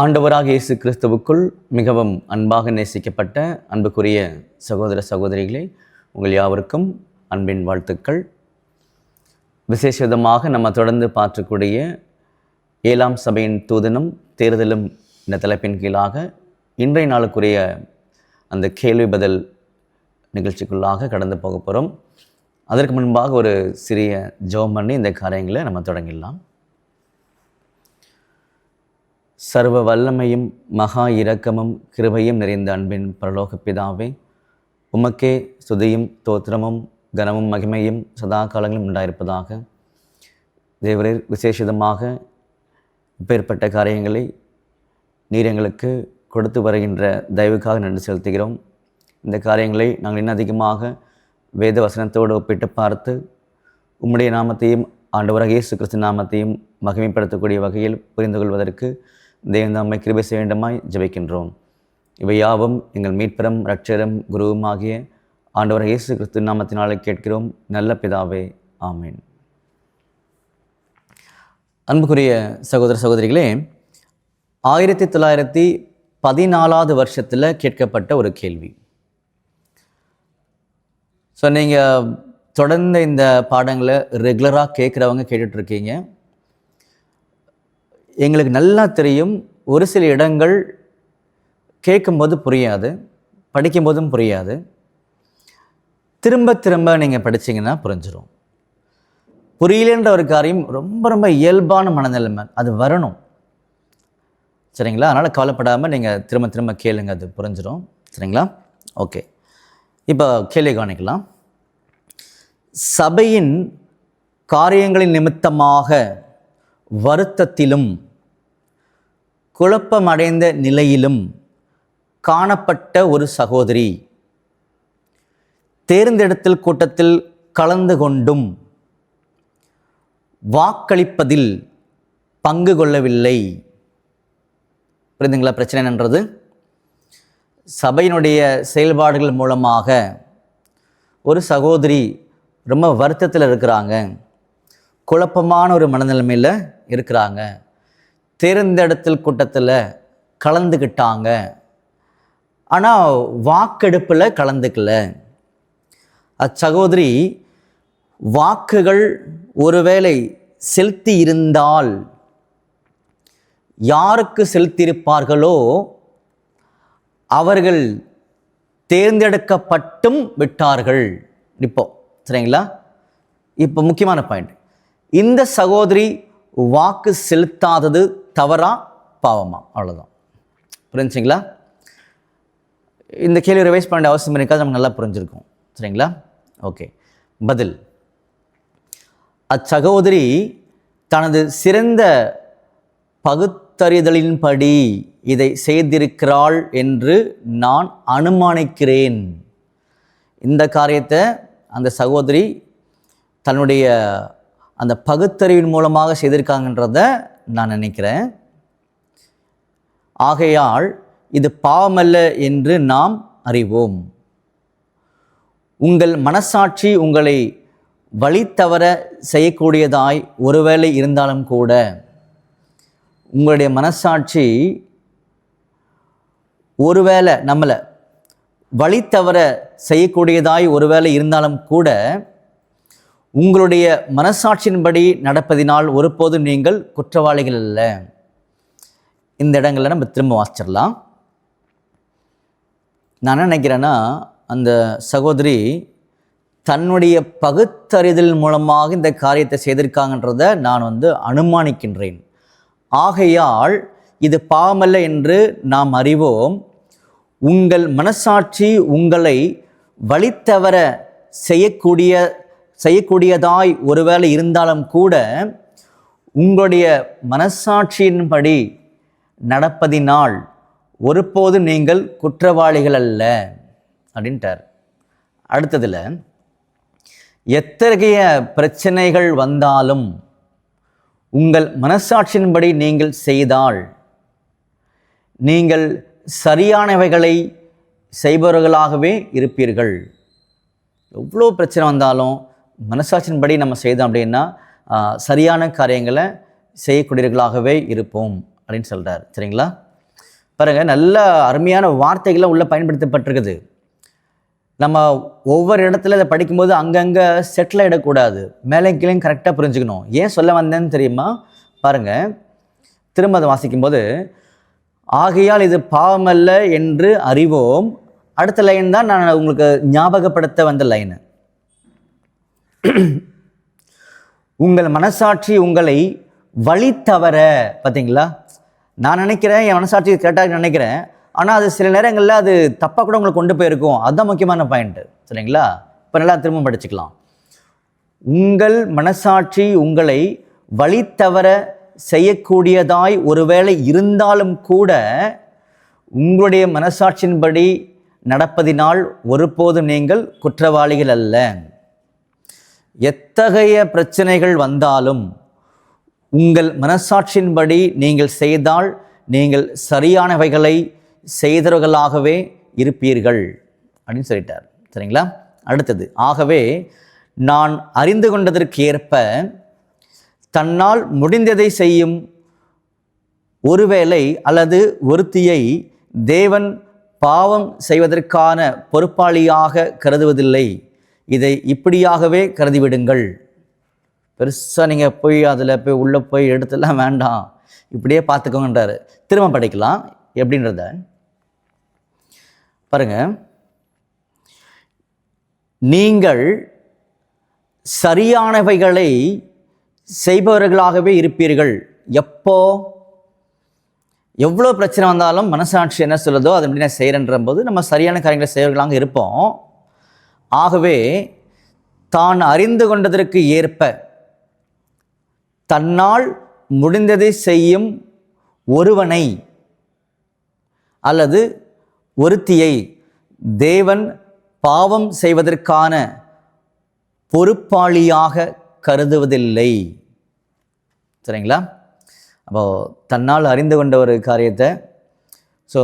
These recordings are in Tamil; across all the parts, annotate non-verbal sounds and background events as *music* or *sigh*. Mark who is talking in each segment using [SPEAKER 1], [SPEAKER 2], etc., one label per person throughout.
[SPEAKER 1] ஆண்டவராக இயேசு கிறிஸ்துவுக்குள் மிகவும் அன்பாக நேசிக்கப்பட்ட அன்புக்குரிய சகோதர சகோதரிகளே உங்கள் யாவருக்கும் அன்பின் வாழ்த்துக்கள். விசேஷ விதமாக நம்ம தொடர்ந்து பார்க்கக்கூடிய ஏழாம் சபையின் தூதனும் தேர்தலும் இந்த தலைப்பின் கீழாக இன்றைய நாளுக்குரிய அந்த கேள்வி பதில் நிகழ்ச்சிக்குள்ளாக கடந்து போக போகிறோம் அதற்கு முன்பாக ஒரு சிறிய ஜோம் பண்ணி இந்த காரியங்களை நம்ம தொடங்கிடலாம். சர்வ வல்லமையும் மகா இரக்கமும் கிருபையும் நிறைந்த அன்பின் பரலோக பிதாவே உமக்கே சுதியும் தோத்திரமும் கனமும் மகிமையும் சதா காலங்களும் உண்டாயிருப்பதாக. தேவரே விசேஷிதமாக இப்பேற்பட்ட காரியங்களை நீர் எங்களுக்கு கொடுத்து வருகின்ற தயவுக்காக நன்றி செலுத்துகிறோம். இந்த காரியங்களை நாங்கள் இன்னும் அதிகமாக வேத வசனத்தோடு ஒப்பிட்டு பார்த்து உம்முடைய நாமத்தையும் ஆண்டவராக இயேசு கிறிஸ்து நாமத்தையும் மகிமைப்படுத்தக்கூடிய வகையில் புரிந்து கொள்வதற்கு தேவந்தாமை கிருபை செய்ய வேண்டுமாய் ஜெபிக்கின்றோம். இவை யாவும் எங்கள் மீட்பரம் ரட்சரம் குருவும் ஆகிய ஆண்டவர் இயேசு கிறிஸ்து நாமத்தினாலே கேட்கிறோம். நல்ல பிதாவே ஆமேன். அன்புக்குரிய சகோதர சகோதரிகளே ஆயிரத்தி தொள்ளாயிரத்தி பதினாலாவது வருஷத்தில் கேட்கப்பட்ட ஒரு கேள்வி. ஸோ நீங்கள் தொடர்ந்து இந்த பாடங்களை ரெகுலராக கேட்குறவங்க கேட்டுட்ருக்கீங்க எங்களுக்கு நல்லா தெரியும். ஒரு சில இடங்கள் கேட்கும்போது புரியாது. படிக்கும்போதும் புரியாது. திரும்ப திரும்ப நீங்கள் படிச்சீங்கன்னா புரிஞ்சிடும் புரியலன்ற ஒரு காரியம் ரொம்ப ரொம்ப இயல்பான மனநிலைமை. அது வரணும். சரிங்களா? அதனால் கவலைப்படாமல் நீங்கள் திரும்ப திரும்ப கேளுங்க. அது புரிஞ்சிடும் சரிங்களா? ஓகே. இப்போ கேள்வி கவனிக்கலாம். சபையின் காரியங்களின் நிமித்தமாக வருத்தத்திலும் குழப்பமடைந்த நிலையிலும் காணப்பட்ட ஒரு சகோதரி. தேர்ந்தெடுத்தல் கூட்டத்தில் கலந்து கொண்டும் வாக்களிப்பதில் பங்கு கொள்ளவில்லை. புரிந்துங்களா பிரச்சனை என்னன்றது? சபையினுடைய செயல்பாடுகள் மூலமாக ஒரு சகோதரி ரொம்ப வருத்தத்தில் இருக்கிறாங்க. குழப்பமான ஒரு மனநிலைமையில் இருக்கிறாங்க. தேர்ந்தெடுத்தல் கூட்டத்தில் கலந்துக்கிட்டாங்க ஆனால் வாக்கெடுப்பில் கலந்துக்கல. அச்சகோதரி வாக்குகள் ஒருவேளை செலுத்தி இருந்தால் யாருக்கு செலுத்தியிருப்பார்களோ அவர்கள் தேர்ந்தெடுக்கப்பட்டும் விட்டார்கள். இப்போ சரிங்களா? இப்போ முக்கியமான பாயிண்ட் இந்த சகோதரி வாக்கு செலுத்தாதது தவறா பாவமா அவ்வளோதான் புரிஞ்சுங்களா இந்த கேள்வி ரிவைஸ் பண்ண அவசியம் இருக்காது நமக்கு நல்லா புரிஞ்சிருக்கும். சரிங்களா? ஓகே பதில். அச்சகோதரி தனது சிறந்த பகுத்தறிதலின்படி இதை செய்திருக்கிறாள் என்று நான் அனுமானிக்கிறேன். இந்த காரியத்தை அந்த சகோதரி தன்னுடைய அந்த பகுத்தறிவின் மூலமாக செய்திருக்காங்கன்றத நான் நினைக்கிறேன். ஆகையால் இது பாவமல்ல என்று நாம் அறிவோம். உங்கள் மனசாட்சி உங்களை வழி தவற செய்யக்கூடியதாய் ஒருவேளை இருந்தாலும் கூட உங்களுடைய மனசாட்சி ஒருவேளை நம்மளை வழி தவற செய்யக்கூடியதாய் ஒருவேளை இருந்தாலும் கூட உங்களுடைய மனசாட்சியின்படி நடப்பதினால் ஒருபோதும் நீங்கள் குற்றவாளிகள் அல்ல. இந்த இடங்களில் நம்ம திரும்ப வாசிச்சிடலாம். நான் நினைக்கிறேன்னா அந்த சகோதரி தன்னுடைய பகுத்தறிதல் மூலமாக இந்த காரியத்தை செய்திருக்காங்கன்றத நான் வந்து அனுமானிக்கின்றேன். ஆகையால் இது பாவமல்ல என்று நாம் அறிவோம். உங்கள் மனசாட்சி உங்களை வழித்தவர செய்யக்கூடிய செய்யக்கூடியதாய் ஒருவேளை இருந்தாலும் கூட உங்களுடைய மனசாட்சியின்படி நடப்பதினால் ஒருபோது நீங்கள் குற்றவாளிகள் அல்ல அப்படின்ட்டார். அடுத்ததில் எத்தகைய பிரச்சனைகள் வந்தாலும் உங்கள் மனசாட்சியின்படி நீங்கள் செய்தால் நீங்கள் சரியானவைகளை செய்பவர்களாகவே இருப்பீர்கள். எவ்வளோ பிரச்சனை வந்தாலும் மனசாட்சியின்படி நம்ம செய்தோம் அப்படின்னா சரியான காரியங்களை செய்யக்கூடியவர்களாகவே இருப்போம் அப்படின்னு சொல்கிறார் சரிங்களா? பாருங்கள் நல்ல அருமையான வார்த்தைகளை உள்ளே பயன்படுத்தப்பட்டிருக்குது. நம்ம ஒவ்வொரு இடத்துல இதை படிக்கும்போது அங்கங்கே செட்டில் ஆகிடக்கூடாது மேலே கீழே கரெக்டாக புரிஞ்சுக்கணும். ஏன் சொல்ல வந்தேன்னு தெரியுமா? பாருங்கள் திரும்ப அதை வாசிக்கும்போது ஆகையால் இது பாவமல்ல என்று அறிவோம். அடுத்த லைன் தான் நான் உங்களுக்கு ஞாபகப்படுத்த வந்த லைனு *clears throat* உங்கள் மனசாட்சி உங்களை வழி தவற பார்த்தீங்களா நான் நினைக்கிறேன் என் மனசாட்சி கரெக்டாக நினைக்கிறேன். ஆனால் அது சில நேரங்களில் அது தப்பாக கூட உங்களை கொண்டு போயிருக்கும். அதுதான் முக்கியமான பாயிண்ட்டு சரிங்களா? இப்போ நல்லா திரும்ப படிச்சுக்கலாம். உங்கள் மனசாட்சி உங்களை வழி தவற செய்யக்கூடியதாய் ஒருவேளை இருந்தாலும் கூட உங்களுடைய மனசாட்சியின்படி நடப்பதினால் ஒருபோதும் நீங்கள் குற்றவாளிகள் அல்ல. எத்தகைய பிரச்சனைகள் வந்தாலும் உங்கள் மனசாட்சியின்படி நீங்கள் செய்தால் நீங்கள் சரியானவைகளை செய்தவர்களாகவே இருப்பீர்கள் அப்படின்னு சொல்லிட்டார். சரிங்களா? அடுத்தது ஆகவே நான் அறிந்து கொண்டதற்கு ஏற்ப தன்னால் முடிந்ததை செய்யும் ஒருவேளை அல்லது ஒருத்தியை தேவன் பாவம் செய்வதற்கான பொறுப்பாளியாக கருதுவதில்லை. இதை இப்படியாகவே கருதிவிடுங்கள். பெருசாக நீங்கள் போய் அதில் போய் உள்ளே போய் எடுத்துலாம் வேண்டாம். இப்படியே பார்த்துக்கோங்கன்றார். திரும்ப படிக்கலாம். எப்படின்றத? பாருங்கள் நீங்கள் சரியானவைகளை செய்பவர்களாகவே இருப்பீர்கள். எப்போ? எவ்வளோ பிரச்சனை வந்தாலும் மனசாட்சி என்ன சொல்லுதோ அது எப்படி நான் செய்கிறேன்ற போது நம்ம சரியான காரியங்களை செய்வர்களாக இருப்போம். ஆகவே தான் அறிந்து கொண்டதற்கு ஏற்ப தன்னால் முடிந்ததை செய்யும் ஒருவனை அல்லது ஒருத்தியை தேவன் பாவம் செய்வதற்கான பொறுப்பாளியாக கருதுவதில்லை. சரிங்களா? அப்போது தன்னால் அறிந்து கொண்ட ஒரு காரியத்தை ஸோ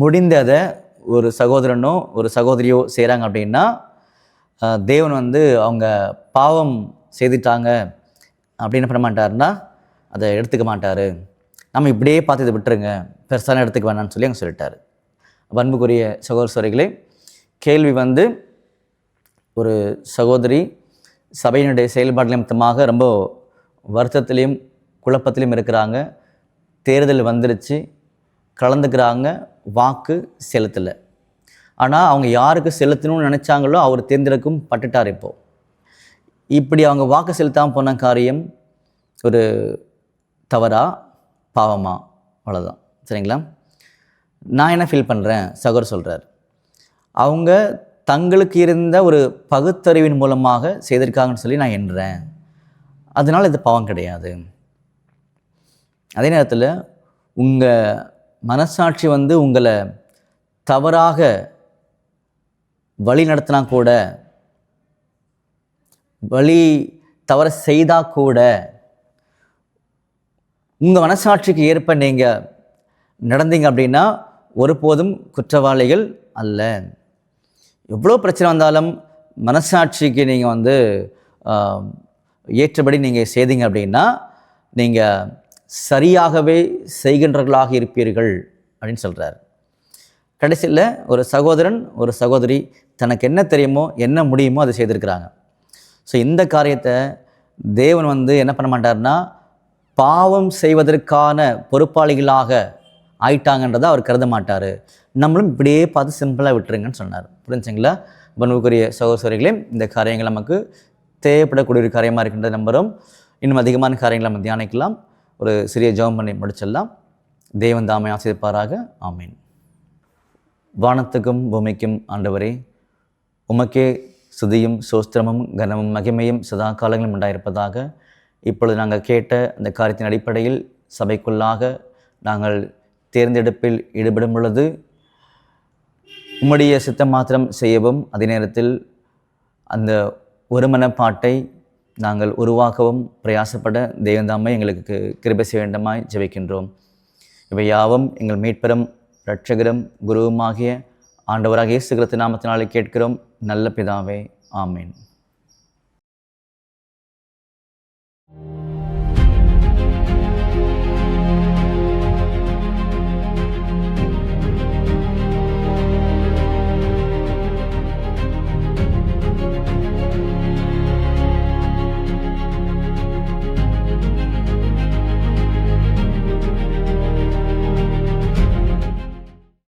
[SPEAKER 1] முடிந்ததை ஒரு சகோதரனோ ஒரு சகோதரியோ செய்கிறாங்க அப்படின்னா தேவன் வந்து அவங்க பாவம் செய்துட்டாங்க அப்படின்னு பண்ண மாட்டாருன்னா அதை எடுத்துக்க மாட்டார். நம்ம இப்படியே பார்த்து இதை விட்டுருங்க. பெருசான எடுத்துக்க வேணாம்னு சொல்லி அவங்க சொல்லிட்டாரு. பண்புக்குரிய சகோதரிகளே கேள்வி வந்து ஒரு சகோதரி சபையினுடைய செயல்பாடு நிமித்தமாக ரொம்ப வருத்தத்திலையும் குழப்பத்திலையும் இருக்கிறாங்க. தேர்தல் வந்துருச்சு. கலந்துக்கிறாங்க. வாக்கு செலுத்தலை. ஆனால் அவங்க யாருக்கு செலுத்தணும்னு நினச்சாங்களோ அவர் தேர்ந்தெடுக்கும் பட்டுட்டார் இப்போது இப்படி அவங்க வாக்கு செலுத்தாமல் போன காரியம் ஒரு தவறா? பாவமா? அவ்வளோதான் சரிங்களா? நான் என்ன ஃபீல் பண்ணுறேன் சகோர் சொல்கிறார் அவங்க தங்களுக்கு இருந்த ஒரு பகுத்தறிவின் மூலமாக செய்திருக்காங்கன்னு சொல்லி நான் எண்ணுறேன் அதனால் இது பாவம் கிடையாது. அதே நேரத்தில் உங்கள் மனசாட்சி வந்து உங்களை தவறாக வழி நடத்தினா கூட வழி தவற செய்தால் கூட உங்கள் மனசாட்சிக்கு ஏற்ப நீங்கள் நடந்தீங்க அப்படின்னா ஒருபோதும் குற்றவாளிகள் அல்ல. எவ்வளோ பிரச்சனை வந்தாலும் மனசாட்சிக்கு நீங்கள் வந்து ஏற்றபடி நீங்கள் செய்தீங்க அப்படின்னா நீங்கள் சரியாகவே செய்கின்றவர்களாக இருப்பீர்கள் அப்படின்னு சொல்கிறார் கடைசியில் ஒரு சகோதரன் ஒரு சகோதரி தனக்கு என்ன தெரியுமோ என்ன முடியுமோ அதை செய்திருக்கிறாங்க. ஸோ இந்த காரியத்தை தேவன் வந்து என்ன பண்ண மாட்டார்னா பாவம் செய்வதற்கான பொறுப்பாளிகளாக ஆயிட்டாங்கன்றதை அவர் கருத மாட்டார். நம்மளும் இப்படியே பார்த்து சிம்பிளாக விட்டுருங்கன்னு சொன்னார். புரிஞ்சுங்களா? பண்புக்குரிய சகோதரிகளே இந்த காரியங்கள் நமக்கு தேவைப்படக்கூடிய ஒரு காரியமாக இருக்கின்ற நம்பரும் இன்னும் அதிகமான காரியங்களை நம்ம தியானிக்கலாம். ஒரு சிறிய ஜெபம் பண்ணி முடிச்சிடலாம். தேவன் தாமை ஆசிரிப்பாராக ஆமீன். வானத்துக்கும் பூமிக்கும் ஆண்டவரே உமக்கே சுதியும் சோஸ்திரமும் கனமும் மகிமையும் சதா காலங்களும் உண்டாயிருப்பதாக இப்பொழுது நாங்கள் கேட்ட அந்த காரியத்தின் அடிப்படையில் சபைக்குள்ளாக நாங்கள் தேர்ந்தெடுப்பில் ஈடுபடும் பொழுது உம்முடைய சித்தம் மாத்திரம் செய்யவும் அதே நேரத்தில் அந்த ஒருமனப்பாட்டை நாங்கள் உருவாக்கவும் பிரயாசப்பட தெய்வந்தாமை எங்களுக்கு கிருபை செய்ய வேண்டுமாய் ஜெபிக்கின்றோம். இவை யாவும் எங்கள் மீட்பெறும் இரட்சகரும் குருவுமாகிய ஆண்டவராக இயேசுகிறத்து நாமத்தினாலே கேட்கிறோம். நல்ல பிதாவே ஆமீன்.